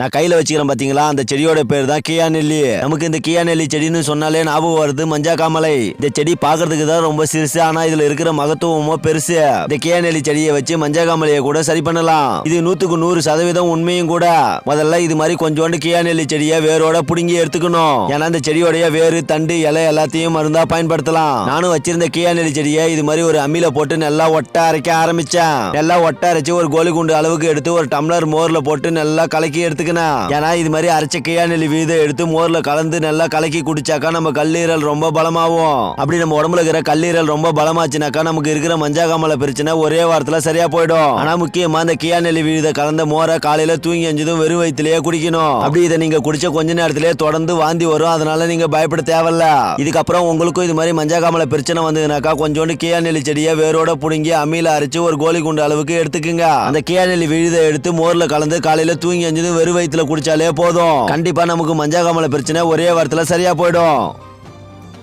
நான் கையில வச்சுக்கிறேன் பாத்தீங்களா? அந்த செடியோட பேர் தான் கியா நெல்லி. நமக்கு இந்த கியா நெல்லி செடின்னு சொன்னாலே ஞாபகம் வருது மஞ்சா காமலை இந்த செடி பாக்குறதுக்கு தான் ரொம்ப சிறுசு ஆனா இதுல இருக்கிற மகத்துவமோ பெருசு. இந்த கியா நெல்லி செடியை வச்சு மஞ்சா காமலையை கூட சரி பண்ணலாம். இது நூத்துக்கு நூறு சதவீதம் உண்மையும் கூட. முதல்ல இது மாதிரி கொஞ்சோண்டு கியா நெல்லி செடியை வேரோட புடுங்கி எடுத்துக்கணும். ஏன்னா இந்த செடியோடைய வேறு தண்டு இலை எல்லாத்தையும் மருந்தா பயன்படுத்தலாம். நானும் வச்சிருந்த கியா நெல்லி செடியை இது மாதிரி ஒரு அம்மியில போட்டு நல்லா ஒட்ட அரைக்க ஆரம்பிச்சேன். நல்லா ஒட்ட அரைச்சு ஒரு கோலி குண்டு அளவுக்கு எடுத்து ஒரு டம்ளர் மோர்ல போட்டு நல்லா கலக்கி எடுத்து எடுத்துக்கணும் ஏன்னா இது மாதிரி அரைச்ச கியா வீதை எடுத்து மோர்ல கலந்து நல்லா கலக்கி குடிச்சாக்கா நம்ம கல்லீரல் ரொம்ப பலமாகும். அப்படி நம்ம உடம்புல இருக்கிற கல்லீரல் ரொம்ப பலமாச்சுனாக்கா நமக்கு இருக்கிற மஞ்சாகாமல பிரச்சனை ஒரே வாரத்துல சரியா போயிடும். ஆனா முக்கியமா அந்த கியா நெல்லி வீத கலந்த மோரை காலையில தூங்கி அஞ்சதும் வெறும் வயிற்றுலயே குடிக்கணும். அப்படி இதை நீங்க குடிச்ச கொஞ்ச நேரத்திலே தொடர்ந்து வாந்தி வரும். அதனால நீங்க பயப்பட தேவையில்ல. இதுக்கப்புறம் உங்களுக்கும் இது மாதிரி மஞ்சாகாமல பிரச்சனை வந்ததுனாக்கா கொஞ்சோண்டு கியாநெல்லி செடியை வேரோட புடுங்கி அம்மியில அரைச்சு ஒரு கோலி குண்டு அளவுக்கு எடுத்துக்கங்க. அந்த கியா நெல்லி விழுதை எடுத்து மோர்ல கலந்து காலையில தூங்கி எஞ்சதும் வெறும் வயிற்றுல குடிச்சாலே போதும். கண்டிப்பா நமக்கு மஞ்சாகாமல பிரச்சனை ஒரே வாரத்துல சரியா போயிடும்.